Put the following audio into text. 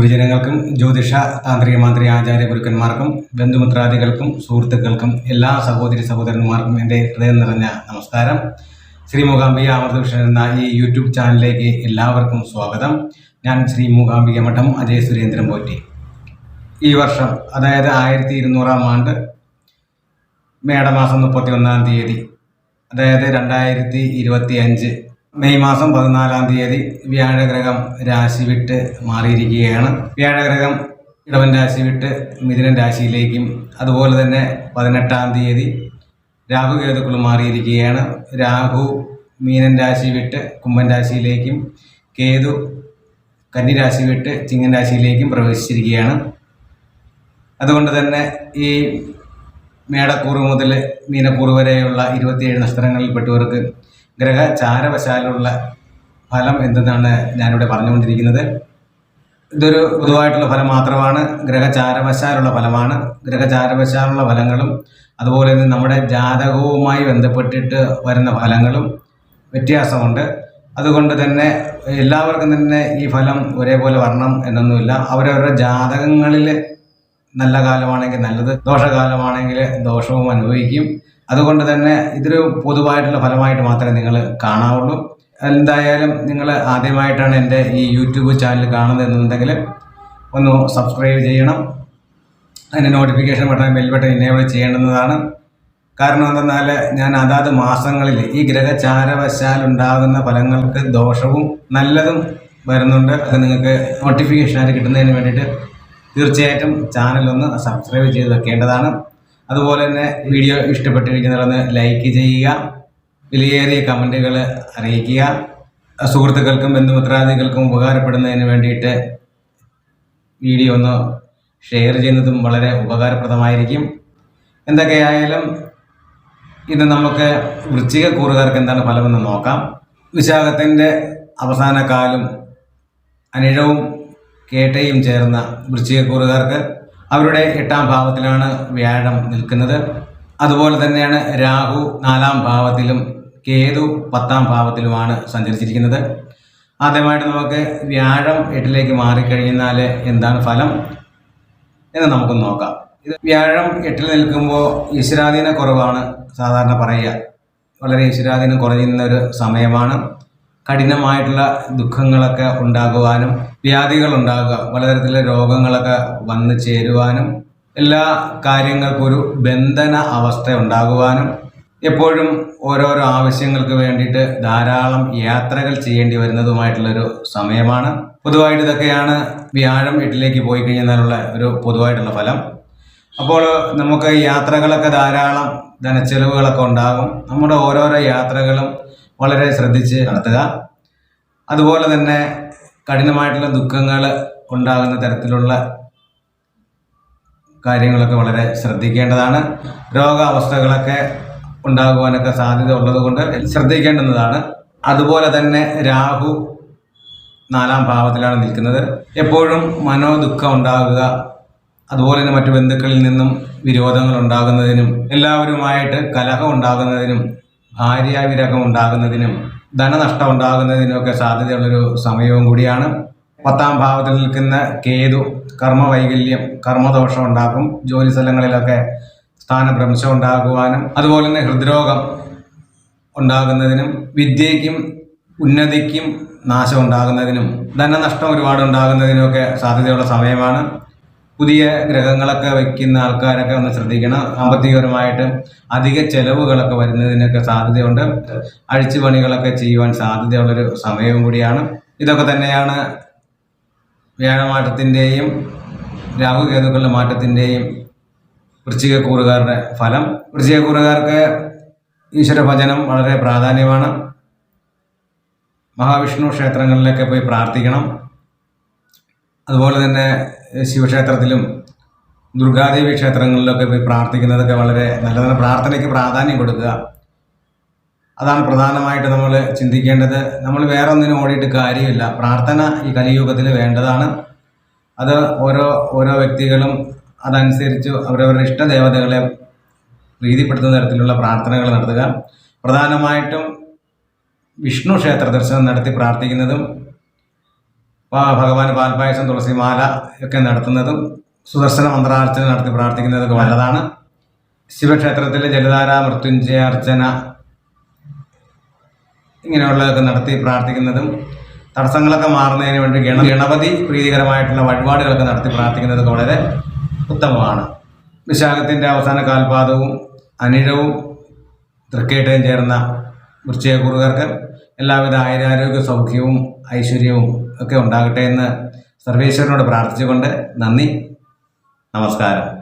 ഗുരുജനങ്ങൾക്കും ജ്യോതിഷ താന്ത്രിക മാന്ത്രിക ആചാര്യ ഗുരുക്കന്മാർക്കും ബന്ധുമിത്രാദികൾക്കും സുഹൃത്തുക്കൾക്കും എല്ലാ സഹോദരി സഹോദരന്മാർക്കും എന്റെ ഹൃദയം നിറഞ്ഞ നമസ്കാരം. ശ്രീ മൂകാംബിക അമൃതകൃഷ്ണൻ എന്ന ഈ യൂട്യൂബ് ചാനലിലേക്ക് എല്ലാവർക്കും സ്വാഗതം. ഞാൻ ശ്രീ മൂകാംബിക മഠം അജയ് സുരേന്ദ്രൻ പോറ്റി. ഈ വർഷം അതായത് ആയിരത്തി ഇരുന്നൂറാം ആണ്ട് മേടമാസം മുപ്പത്തി ഒന്നാം തീയതി അതായത് രണ്ടായിരത്തി ഇരുപത്തി അഞ്ച് മെയ് മാസം പതിനാലാം തീയതി വ്യാഴഗ്രഹം രാശി വിട്ട് മാറിയിരിക്കുകയാണ്. വ്യാഴഗ്രഹം ഇടവൻ രാശി വിട്ട് മിഥുനൻ രാശിയിലേക്കും അതുപോലെ തന്നെ പതിനെട്ടാം തീയതി രാഹു കേതുക്കൾ മാറിയിരിക്കുകയാണ്. രാഹു മീനൻ രാശി വിട്ട് കുംഭൻ രാശിയിലേക്കും കേതു കന്നി രാശി വിട്ട് ചിങ്ങൻ രാശിയിലേക്കും പ്രവേശിച്ചിരിക്കുകയാണ്. അതുകൊണ്ട് തന്നെ ഈ മേടക്കൂറ് മുതൽ മീനക്കൂറ് വരെയുള്ള ഇരുപത്തിയേഴ് നക്ഷത്രങ്ങളിൽപ്പെട്ടവർക്ക് ഗ്രഹചാരവശാലുള്ള ഫലം എന്തെന്നാണ് ഞാനിവിടെ പറഞ്ഞുകൊണ്ടിരിക്കുന്നത്. ഇതൊരു പൊതുവായിട്ടുള്ള ഫലം മാത്രമാണ്. ഗ്രഹചാരവശാലുള്ള ഫലമാണ്. ഗ്രഹചാരവശാലുള്ള ഫലങ്ങളും അതുപോലെ തന്നെ നമ്മുടെ ജാതകവുമായി ബന്ധപ്പെട്ടിട്ട് വരുന്ന ഫലങ്ങളും വ്യത്യാസമുണ്ട്. അതുകൊണ്ട് തന്നെ എല്ലാവർക്കും തന്നെ ഈ ഫലം ഒരേപോലെ വരണം എന്നൊന്നുമില്ല. അവരവരുടെ ജാതകങ്ങളിൽ നല്ല കാലമാണെങ്കിൽ നല്ലത് ദോഷകാലമാണെങ്കിൽ ദോഷവും അനുഭവിക്കും. അതുകൊണ്ട് തന്നെ ഇതൊരു പൊതുവായിട്ടുള്ള ഫലമായിട്ട് മാത്രമേ നിങ്ങൾ കാണാവുള്ളൂ. എന്തായാലും നിങ്ങൾ ആദ്യമായിട്ടാണ് എന്റെ ഈ യൂട്യൂബ് ചാനൽ കാണുന്നത് എന്നുണ്ടെങ്കിൽ ഒന്ന് സബ്സ്ക്രൈബ് ചെയ്യണം. അതിന്റെ notification button bell button enable ചെയ്യേണ്ടുന്നതാണ് കാരണം എന്തെന്നാൽ ഞാൻ അതാത് മാസങ്ങളിൽ ഈ ഗ്രഹചാരവശാൽ ഉണ്ടാകുന്ന ഫലങ്ങൾക്ക് ദോഷവും നല്ലതും വരുന്നുണ്ട്. അത് നിങ്ങൾക്ക് നോട്ടിഫിക്കേഷനായിട്ട് കിട്ടുന്നതിന് വേണ്ടിയിട്ട് തീർച്ചയായിട്ടും ചാനലൊന്ന് സബ്സ്ക്രൈബ് ചെയ്ത് വെക്കേണ്ടതാണ്. അതുപോലെ തന്നെ വീഡിയോ ഇഷ്ടപ്പെട്ട് കഴിഞ്ഞാൽ ലൈക്ക് ചെയ്യുക. വിലയേറിയ കമന്റുകൾ അറിയിക്കുക. സുഹൃത്തുക്കൾക്കും ബന്ധുമിത്രാദികൾക്കും ഉപകാരപ്പെടുന്നതിന് വേണ്ടിയിട്ട് വീഡിയോ ഒന്ന് ഷെയർ ചെയ്യുന്നതും വളരെ ഉപകാരപ്രദമായിരിക്കും. എന്തൊക്കെയായാലും ഇത് നമുക്ക് വൃശ്ചിക കൂറുകാർക്ക് എന്താണ് ഫലമെന്ന് നോക്കാം. വിശാഖത്തിന്റെ അവസാന കാലും അനിഴവും കേട്ടയും ചേർന്ന വൃശ്ചികക്കൂറുകാർക്ക് അവരുടെ എട്ടാം ഭാവത്തിലാണ് വ്യാഴം നിൽക്കുന്നത്. അതുപോലെ തന്നെയാണ് രാഹു നാലാം ഭാവത്തിലും കേതു പത്താം ഭാവത്തിലുമാണ് സഞ്ചരിച്ചിരിക്കുന്നത്. ആദ്യമായിട്ട് നമുക്ക് വ്യാഴം എട്ടിലേക്ക് മാറിക്കഴിഞ്ഞാൽ എന്താണ് ഫലം എന്ന് നമുക്ക് നോക്കാം. ഇത് വ്യാഴം എട്ടിൽ നിൽക്കുമ്പോൾ ഈശ്വരാധീന കുറവാണ് സാധാരണ പറയുക. വളരെ ഈശ്വരാധീനം കുറയുന്ന ഒരു സമയമാണ്. കഠിനമായിട്ടുള്ള ദുഃഖങ്ങളൊക്കെ ഉണ്ടാകുവാനും വ്യാധികൾ ഉണ്ടാകുക പലതരത്തിലുള്ള രോഗങ്ങളൊക്കെ വന്നു ചേരുവാനും എല്ലാ കാര്യങ്ങൾക്കും ഒരു ബന്ധന അവസ്ഥ ഉണ്ടാകുവാനും എപ്പോഴും ഓരോരോ ആവശ്യങ്ങൾക്ക് വേണ്ടിയിട്ട് ധാരാളം യാത്രകൾ ചെയ്യേണ്ടി വരുന്നതുമായിട്ടുള്ളൊരു സമയമാണ്. പൊതുവായിട്ട് ഇതൊക്കെയാണ് വ്യാഴം എട്ടിലേക്ക് പോയി കഴിഞ്ഞാലുള്ള ഒരു പൊതുവായിട്ടുള്ള ഫലം. അപ്പോൾ നമുക്ക് യാത്രകളൊക്കെ ധാരാളം ധനച്ചെലവുകളൊക്കെ ഉണ്ടാകും. നമ്മുടെ ഓരോരോ യാത്രകളും വളരെ ശ്രദ്ധിച്ച് നടത്തുക. അതുപോലെ തന്നെ കഠിനമായിട്ടുള്ള ദുഃഖങ്ങൾ ഉണ്ടാകുന്ന തരത്തിലുള്ള കാര്യങ്ങളൊക്കെ വളരെ ശ്രദ്ധിക്കേണ്ടതാണ്. രോഗാവസ്ഥകളൊക്കെ ഉണ്ടാകുവാനൊക്കെ സാധ്യത ഉള്ളതുകൊണ്ട് ശ്രദ്ധിക്കേണ്ടുന്നതാണ്. അതുപോലെ തന്നെ രാഹു നാലാം ഭാവത്തിലാണ് നിൽക്കുന്നത്. എപ്പോഴും മനോദുഃഖം ഉണ്ടാകുക അതുപോലെ തന്നെ മറ്റു ബന്ധുക്കളിൽ നിന്നും വിരോധങ്ങൾ ഉണ്ടാകുന്നതിനും എല്ലാവരുമായിട്ട് കലഹം ഉണ്ടാകുന്നതിനും ഭാര്യാവിരഹം ഉണ്ടാകുന്നതിനും ധനനഷ്ടം ഉണ്ടാകുന്നതിനുമൊക്കെ സാധ്യതയുള്ളൊരു സമയവും കൂടിയാണ്. പത്താം ഭാവത്തിൽ നിൽക്കുന്ന കേതു കർമ്മവൈകല്യം കർമ്മദോഷം ഉണ്ടാക്കും. ജോലി സ്ഥലങ്ങളിലൊക്കെ സ്ഥാനഭ്രംശം ഉണ്ടാകുവാനും അതുപോലെ തന്നെ ഹൃദ്രോഗം ഉണ്ടാകുന്നതിനും വിദ്യയ്ക്കും ഉന്നതിക്കും നാശം ഉണ്ടാകുന്നതിനും ധനനഷ്ടം ഒരുപാട് ഉണ്ടാകുന്നതിനുമൊക്കെ സാധ്യതയുള്ള സമയമാണ്. പുതിയ ഗ്രഹങ്ങളൊക്കെ വയ്ക്കുന്ന ആൾക്കാരൊക്കെ ഒന്ന് ശ്രദ്ധിക്കണം. സാമ്പത്തികപരമായിട്ട് അധിക ചെലവുകളൊക്കെ വരുന്നതിനൊക്കെ സാധ്യതയുണ്ട്. അഴിച്ചുപണികളൊക്കെ ചെയ്യുവാൻ സാധ്യതയുള്ളൊരു സമയവും കൂടിയാണ്. ഇതൊക്കെ തന്നെയാണ് വ്യാഴമാറ്റത്തിന്റെയും രാഹുകേതുക്കളുടെ മാറ്റത്തിന്റെയും വൃശ്ചികക്കൂറുകാരുടെ ഫലം. വൃശ്ചികക്കൂറുകാർക്ക് ഈശ്വരഭജനം വളരെ പ്രാധാന്യമാണ്. മഹാവിഷ്ണു ക്ഷേത്രങ്ങളിലൊക്കെ പോയി പ്രാർത്ഥിക്കണം. അതുപോലെ തന്നെ ശിവക്ഷേത്രത്തിലും ദുർഗാദേവി ക്ഷേത്രങ്ങളിലൊക്കെ പോയി പ്രാർത്ഥിക്കുന്നതൊക്കെ വളരെ നല്ലതാണ്. പ്രാർത്ഥനയ്ക്ക് പ്രാധാന്യം കൊടുക്കുക. അതാണ് പ്രധാനമായിട്ട് നമ്മൾ ചിന്തിക്കേണ്ടത്. നമ്മൾ വേറെ ഒന്നിനും ഓടിയിട്ട് കാര്യമില്ല. പ്രാർത്ഥന ഈ കലിയുഗത്തിൽ വേണ്ടതാണ്. അത് ഓരോ ഓരോ വ്യക്തികളും അതനുസരിച്ച് അവരവരുടെ ഇഷ്ടദേവതകളെ പ്രീതിപ്പെടുത്തുന്ന തരത്തിലുള്ള പ്രാർത്ഥനകൾ നടത്തുക. പ്രധാനമായിട്ടും വിഷ്ണു ക്ഷേത്ര ദർശനം നടത്തി പ്രാർത്ഥിക്കുന്നതും ഭഗവാന് പാൽപായസം തുളസിമാല ഒക്കെ നടത്തുന്നതും സുദർശന മന്ത്രാർച്ചന നടത്തി പ്രാർത്ഥിക്കുന്നതൊക്കെ നല്ലതാണ് ശിവക്ഷേത്രത്തിലെ ജലധാര മൃത്യുഞ്ജയ അർച്ചന ഇങ്ങനെയുള്ളതൊക്കെ നടത്തി പ്രാർത്ഥിക്കുന്നതും തടസ്സങ്ങളൊക്കെ മാറുന്നതിന് വേണ്ടി ഗണ ഗണപതി പ്രീതികരമായിട്ടുള്ള വഴിപാടുകളൊക്കെ നടത്തി പ്രാർത്ഥിക്കുന്നതൊക്കെ വളരെ ഉത്തമമാണ്. വിശാഖത്തിന്റെ അവസാന കാൽപാദവും അനിഴവും തൃക്കേട്ടയും ചേർന്ന വൃശ്ചിക കുറുകർക്ക് എല്ലാവിധ ആയുരാരോഗ്യ സൗഖ്യവും ഐശ്വര്യവും ഒക്കെ ഉണ്ടാകട്ടെ എന്ന് സർവേശ്വരനോട് പ്രാർത്ഥിച്ചുകൊണ്ട് നന്ദി നമസ്കാരം.